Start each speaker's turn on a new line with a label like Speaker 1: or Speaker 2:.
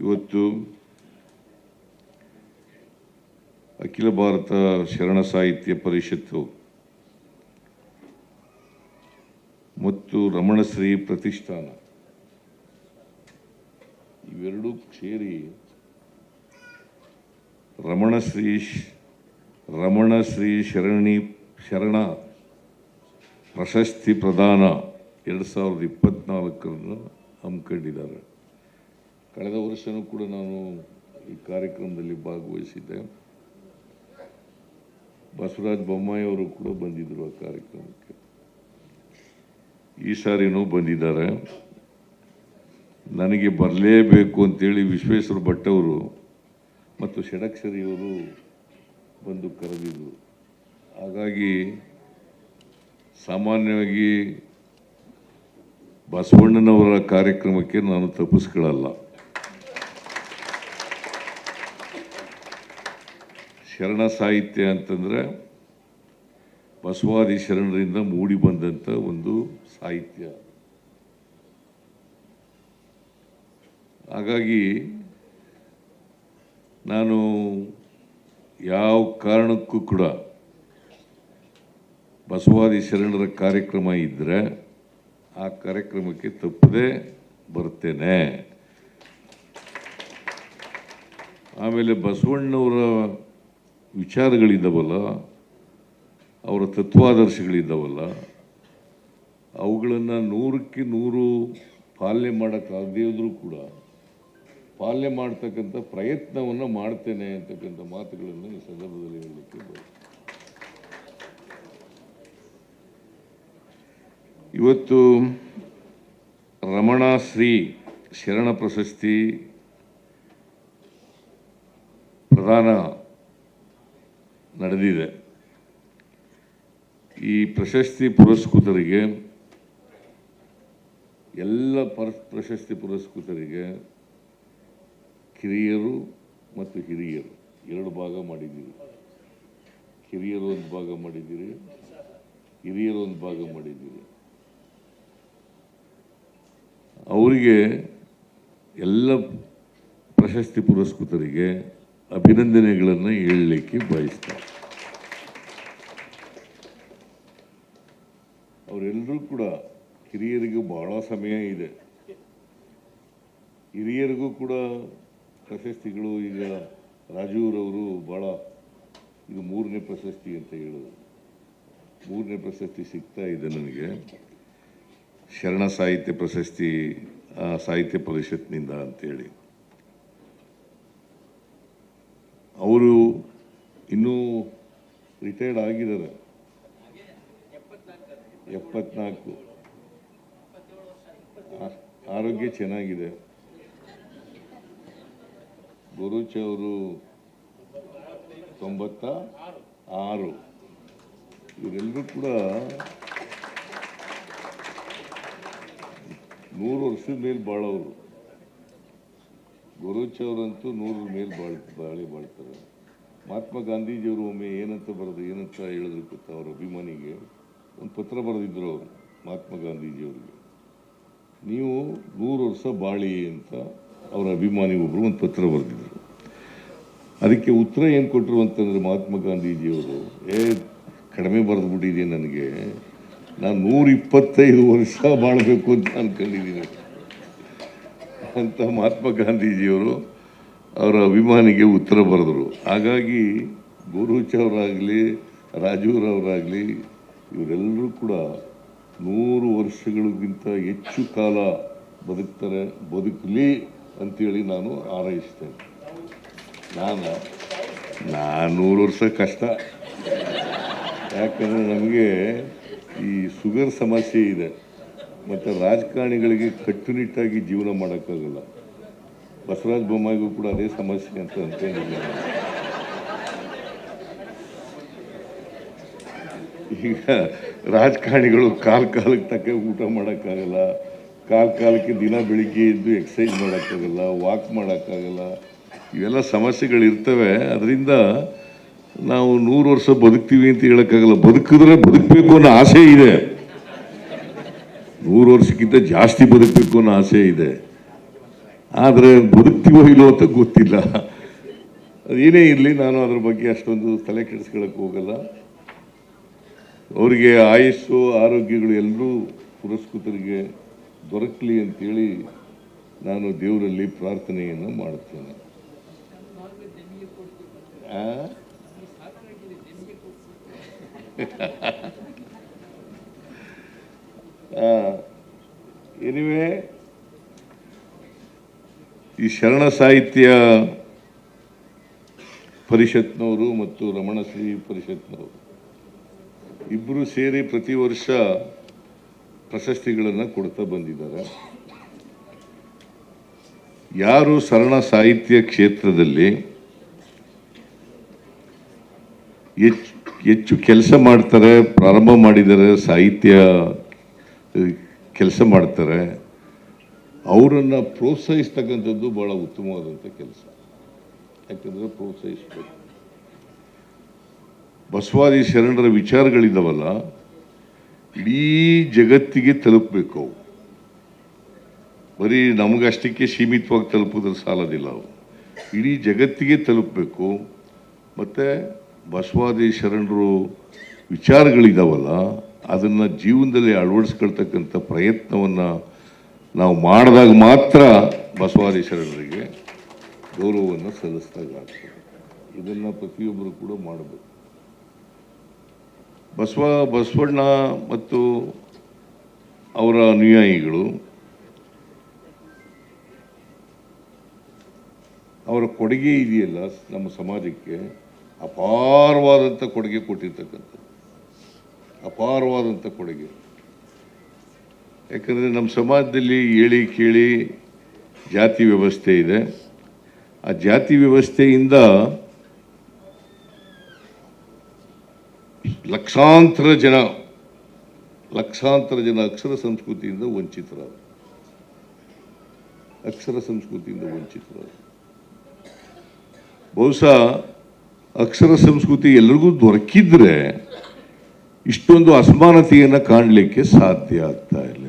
Speaker 1: ಇವತ್ತು ಅಖಿಲ ಭಾರತ ಶರಣ ಸಾಹಿತ್ಯ ಪರಿಷತ್ತು ಮತ್ತು ರಮಣಶ್ರೀ ಪ್ರತಿಷ್ಠಾನ, ಇವೆರಡೂ ಸೇರಿ ರಮಣಶ್ರೀ ರಮಣಶ್ರೀ ಶರಣಿ, ಶರಣ ಪ್ರಶಸ್ತಿ ಪ್ರದಾನ ಎರಡು ಸಾವಿರದ ಇಪ್ಪತ್ನಾಲ್ಕರನ್ನು ಹಮ್ಮಿಕೊಂಡಿದ್ದಾರೆ. ಕಳೆದ ವರ್ಷವೂ ಕೂಡ ನಾನು ಈ ಕಾರ್ಯಕ್ರಮದಲ್ಲಿ ಭಾಗವಹಿಸಿದ್ದೆ. ಬಸವರಾಜ ಬೊಮ್ಮಾಯಿ ಅವರು ಕೂಡ ಬಂದಿದ್ದರು ಆ ಕಾರ್ಯಕ್ರಮಕ್ಕೆ. ಈ ಸಾರಿನೂ ಬಂದಿದ್ದಾರೆ. ನನಗೆ ಬರಲೇಬೇಕು ಅಂತೇಳಿ ವಿಶ್ವೇಶ್ವರ ಭಟ್ ಅವರು ಮತ್ತು ಷಡಕ್ಷರಿಯವರು ಬಂದು ಕರೆದಿದ್ರು. ಹಾಗಾಗಿ ಸಾಮಾನ್ಯವಾಗಿ ಬಸವಣ್ಣನವರ ಕಾರ್ಯಕ್ರಮಕ್ಕೆ ನಾನು ತಪ್ಪಿಸ್ಕೊಳ್ಳಲ್ಲ. ಶರಣ ಸಾಹಿತ್ಯ ಅಂತಂದರೆ ಬಸವಾದಿ ಶರಣರಿಂದ ಮೂಡಿ ಬಂದಂಥ ಒಂದು ಸಾಹಿತ್ಯ. ಹಾಗಾಗಿ ನಾನು ಯಾವ ಕಾರಣಕ್ಕೂ ಕೂಡ ಬಸವಾದಿ ಶರಣರ ಕಾರ್ಯಕ್ರಮ ಇದ್ದರೆ ಆ ಕಾರ್ಯಕ್ರಮಕ್ಕೆ ತಪ್ಪದೇ ಬರ್ತೇನೆ. ಆಮೇಲೆ ಬಸವಣ್ಣವರ ವಿಚಾರಗಳಿದ್ದಾವಲ್ಲ, ಅವರ ತತ್ವಾದರ್ಶಗಳಿದ್ದಾವಲ್ಲ, ಅವುಗಳನ್ನು ನೂರಕ್ಕೆ ನೂರು ಪಾಲನೆ ಮಾಡೋಕ್ಕಾಗದೇ ಇದ್ರೂ ಕೂಡ, ಪಾಲನೆ ಮಾಡ್ತಕ್ಕಂಥ ಪ್ರಯತ್ನವನ್ನು ಮಾಡ್ತೇನೆ ಅಂತಕ್ಕಂಥ ಮಾತುಗಳನ್ನು ಈ ಸಂದರ್ಭದಲ್ಲಿ ಹೇಳಲಿಕ್ಕೆ. ಇವತ್ತು ರಮಣ ಶ್ರೀ ಶರಣ ಪ್ರಶಸ್ತಿ ಪ್ರದಾನ ನಡೆದಿದೆ. ಈ ಪ್ರಶಸ್ತಿ ಪುರಸ್ಕೃತರಿಗೆ, ಎಲ್ಲ ಪರ, ಪ್ರಶಸ್ತಿ ಪುರಸ್ಕೃತರಿಗೆ ಕಿರಿಯರು ಮತ್ತು ಹಿರಿಯರು, ಎರಡು ಭಾಗ ಮಾಡಿದ್ದೀರಿ. ಕಿರಿಯರು ಒಂದು ಭಾಗ ಮಾಡಿದ್ದೀರಿ, ಹಿರಿಯರು ಒಂದು ಭಾಗ ಮಾಡಿದ್ದೀರಿ. ಅವರಿಗೆ ಎಲ್ಲ ಪ್ರಶಸ್ತಿ ಪುರಸ್ಕೃತರಿಗೆ ಅಭಿನಂದನೆಗಳನ್ನು ಹೇಳಲಿಕ್ಕೆ ಬಯಸ್ತಾರೆ. ಅವರೆಲ್ಲರೂ ಕೂಡ ಹಿರಿಯರಿಗೂ ಬಹಳ ಸಮಯ ಇದೆ. ಹಿರಿಯರಿಗೂ ಕೂಡ ಪ್ರಶಸ್ತಿಗಳು ಈಗ ರಾಜೂರವರು ಭಾಳ ಇದು ಮೂರನೇ ಪ್ರಶಸ್ತಿ ಅಂತ ಹೇಳೋದು ಮೂರನೇ ಪ್ರಶಸ್ತಿ ಸಿಗ್ತಾ ಇದೆ ನನಗೆ. ಶರಣ ಸಾಹಿತ್ಯ ಪ್ರಶಸ್ತಿ ಸಾಹಿತ್ಯ ಪರಿಷತ್ನಿಂದ ಅಂತೇಳಿ. ಅವರು ಇನ್ನೂ ರಿಟೈರ್ಡ್ ಆಗಿದ್ದಾರೆ. ಎಪ್ಪತ್ನಾಲ್ಕು. ಆರೋಗ್ಯ ಚೆನ್ನಾಗಿದೆ. ಗುರುಚ ಅವರು ತೊಂಬತ್ತ ಆರು. ಇವರೆಲ್ಲರೂ ಕೂಡ ನೂರು ವರ್ಷದ ಮೇಲೆ ಬಾಳೋರು ಗುರುಚ ಅವರಂತೂ ನೂರರ ಮೇಲೆ ಬಾಳ್ ಬಾಳಿ ಬಾಳ್ತಾರೆ ಮಹಾತ್ಮ ಗಾಂಧೀಜಿಯವರು ಒಮ್ಮೆ ಏನಂತ ಬರೆದು, ಏನಂತ ಹೇಳಿದ್ರು ಗೊತ್ತಾ ಅವ್ರ ಅಭಿಮಾನಿಗೆ? ಒಂದು ಪತ್ರ ಬರೆದಿದ್ದರು ಅವರು, ಮಹಾತ್ಮ ಗಾಂಧೀಜಿಯವರಿಗೆ. ನೀವು ನೂರು ವರ್ಷ ಬಾಳಿ ಅಂತ ಅವರ ಅಭಿಮಾನಿ ಒಬ್ಬರು ಒಂದು ಪತ್ರ ಬರೆದಿದ್ರು. ಅದಕ್ಕೆ ಉತ್ತರ ಏನು ಕೊಟ್ಟರು ಅಂತಂದ್ರೆ ಮಹಾತ್ಮ ಗಾಂಧೀಜಿಯವರು, ಏ, ಕಡಿಮೆ ಬರೆದ್ಬಿಟ್ಟಿದೆ ನನಗೆ. ನಾನು ನೂರ ಇಪ್ಪತ್ತೈದು ವರ್ಷ ಬಾಳಬೇಕು ಅಂತ ಅನ್ಕೊಂಡಿದ್ದೀನಿ. ಅಂತ ಮಹಾತ್ಮ ಗಾಂಧೀಜಿಯವರು ಅವರ ಅಭಿಮಾನಿಗೆ ಉತ್ತರ ಬರೆದರು. ಹಾಗಾಗಿ ಅವರಾಗಲಿ ರಾಜೂರವರಾಗಲಿ ಇವರೆಲ್ಲರೂ ಕೂಡ ನೂರು ವರ್ಷಗಳಿಗಿಂತ ಹೆಚ್ಚು ಕಾಲ ಬದುಕ್ತಾರೆ, ಬದುಕಲಿ ಅಂತೇಳಿ ನಾನು ಆರೈಸ್ತೇನೆ ನಾನು? ನಾನು ನೂರು ವರ್ಷ ಕಷ್ಟ. ಯಾಕಂದರೆ ನಮಗೆ ಈ ಶುಗರ್ ಸಮಸ್ಯೆ ಇದೆ. ಮತ್ತು ರಾಜಕಾರಣಿಗಳಿಗೆ ಕಟ್ಟುನಿಟ್ಟಾಗಿ ಜೀವನ ಮಾಡೋಕ್ಕಾಗಲ್ಲ. ಬಸವರಾಜ ಬೊಮ್ಮಾಯಿಗೂ ಕೂಡ ಅದೇ ಸಮಸ್ಯೆ ಅಂತ ಅನ್ಕೊಂಡಿದ್ದೀನಿ. ಈಗ ರಾಜಕಾರಣಿಗಳು ಕಾಲ ಕಾಲಕ್ಕೆ ತಕ್ಕ ಊಟ ಮಾಡೋಕ್ಕಾಗಲ್ಲ, ಕಾಲ ಕಾಲಕ್ಕೆ ದಿನ ಬೆಳಿಗ್ಗೆ ಎದ್ದು ಎಕ್ಸಸೈಸ್ ಮಾಡೋಕ್ಕಾಗಲ್ಲ ವಾಕ್ ಮಾಡೋಕ್ಕಾಗಲ್ಲ, ಇವೆಲ್ಲ ಸಮಸ್ಯೆಗಳಿರ್ತವೆ ಅದರಿಂದ ನಾವು ನೂರು ವರ್ಷ ಬದುಕ್ತೀವಿ ಅಂತ ಹೇಳೋಕ್ಕಾಗಲ್ಲ. ಬದುಕಿದ್ರೆ ಬದುಕಬೇಕು ಅನ್ನೋ ಆಸೆ ಇದೆ. ನೂರು ವರ್ಷಕ್ಕಿಂತ ಜಾಸ್ತಿ ಬದುಕಬೇಕು ಅನ್ನೋ ಆಸೆ ಇದೆ. ಆದರೆ ಬದುಕ್ತೀವೋ ಇಲ್ಲೋ ಅಂತ ಗೊತ್ತಿಲ್ಲ. ಅದೇನೇ ಇರಲಿ, ನಾನು ಅದ್ರ ಬಗ್ಗೆ ಅಷ್ಟೊಂದು ತಲೆ ಕೆಡಿಸ್ಕೊಳಕ್ಕೆ ಹೋಗಲ್ಲ. ಅವರಿಗೆ ಆಯಸ್ಸು, ಆರೋಗ್ಯಗಳು ಎಲ್ಲರೂ ಪುರಸ್ಕೃತರಿಗೆ ದೊರಕಲಿ ಅಂತೇಳಿ ನಾನು ದೇವರಲ್ಲಿ ಪ್ರಾರ್ಥನೆಯನ್ನು ಮಾಡುತ್ತೇನೆ? ಎನಿವೆ ಈ ಶರಣ ಸಾಹಿತ್ಯ ಪರಿಷತ್ನವರು ಮತ್ತು ರಮಣಶ್ರೀ ಪರಿಷತ್ನವರು ಇಬ್ಬರು ಸೇರಿ ಪ್ರತಿ ವರ್ಷ ಪ್ರಶಸ್ತಿಗಳನ್ನು ಕೊಡ್ತಾ ಬಂದಿದ್ದಾರೆ. ಯಾರು ಶರಣ ಸಾಹಿತ್ಯ ಕ್ಷೇತ್ರದಲ್ಲಿ ಹೆಚ್ಚು ಹೆಚ್ಚು ಕೆಲಸ ಮಾಡ್ತಾರೆ, ಪ್ರಾರಂಭ ಮಾಡಿದ್ದಾರೆ ಸಾಹಿತ್ಯ ಕೆಲಸ ಮಾಡ್ತಾರೆ, ಅವರನ್ನು ಪ್ರೋತ್ಸಾಹಿಸ್ತಕ್ಕಂಥದ್ದು ಭಾಳ ಉತ್ತಮವಾದಂಥ ಕೆಲಸ. ಯಾಕಂದರೆ ಪ್ರೋತ್ಸಾಹಿಸಬೇಕು. ಬಸವಾದಿ ಶರಣರ ವಿಚಾರಗಳಿದ್ದಾವಲ್ಲ ಇಡೀ ಜಗತ್ತಿಗೆ ತಲುಪಬೇಕು ಅವು. ಬರೀ ನಮಗಷ್ಟಕ್ಕೆ ಸೀಮಿತವಾಗಿ ತಲುಪೋದ್ರ ಸಾಲದಿಲ್ಲ ಅವು. ಇಡೀ ಜಗತ್ತಿಗೆ ತಲುಪಬೇಕು. ಮತ್ತು ಬಸವಾದಿ ಶರಣರು ವಿಚಾರಗಳಿದಾವಲ್ಲ ಅದನ್ನು ಜೀವನದಲ್ಲಿ ಅಳವಡಿಸ್ಕೊಳ್ತಕ್ಕಂಥ ಪ್ರಯತ್ನವನ್ನು ನಾವು ಮಾಡಿದಾಗ ಮಾತ್ರ ಬಸವಾದಿ ಶರಣರಿಗೆ ಗೌರವವನ್ನು ಸಲ್ಲಿಸ್ದಾಗ್ತದೆ ಇದನ್ನು ಪ್ರತಿಯೊಬ್ಬರು ಕೂಡ ಮಾಡಬೇಕು. ಬಸವ, ಬಸವಣ್ಣ ಮತ್ತು ಅವರ ಅನುಯಾಯಿಗಳು, ಅವರ ಕೊಡುಗೆ ಇದೆಯಲ್ಲ ನಮ್ಮ ಸಮಾಜಕ್ಕೆ ಅಪಾರವಾದಂಥ ಕೊಡುಗೆ ಕೊಟ್ಟಿರ್ತಕ್ಕಂಥದ್ದು. ಅಪಾರವಾದಂಥ ಕೊಡುಗೆ. ಯಾಕಂದರೆ ನಮ್ಮ ಸಮಾಜದಲ್ಲಿ ಹೇಳಿ ಕೇಳಿ ಜಾತಿ ವ್ಯವಸ್ಥೆ ಇದೆ. ಆ ಜಾತಿ ವ್ಯವಸ್ಥೆಯಿಂದ ಲಕ್ಷಾಂತರ ಜನ ಲಕ್ಷಾಂತರ ಜನ ಅಕ್ಷರ ಸಂಸ್ಕೃತಿಯಿಂದ ವಂಚಿತರಾದ ಅಕ್ಷರ ಸಂಸ್ಕೃತಿಯಿಂದ ವಂಚಿತರಾದ ಬಹುಶಃ ಅಕ್ಷರ ಸಂಸ್ಕೃತಿ ಎಲ್ರಿಗೂ ದೊರಕಿದ್ರೆ ಇಷ್ಟೊಂದು ಅಸಮಾನತೆಯನ್ನು ಕಾಣಲಿಕ್ಕೆ ಸಾಧ್ಯ ಆಗ್ತಾ ಇಲ್ಲ.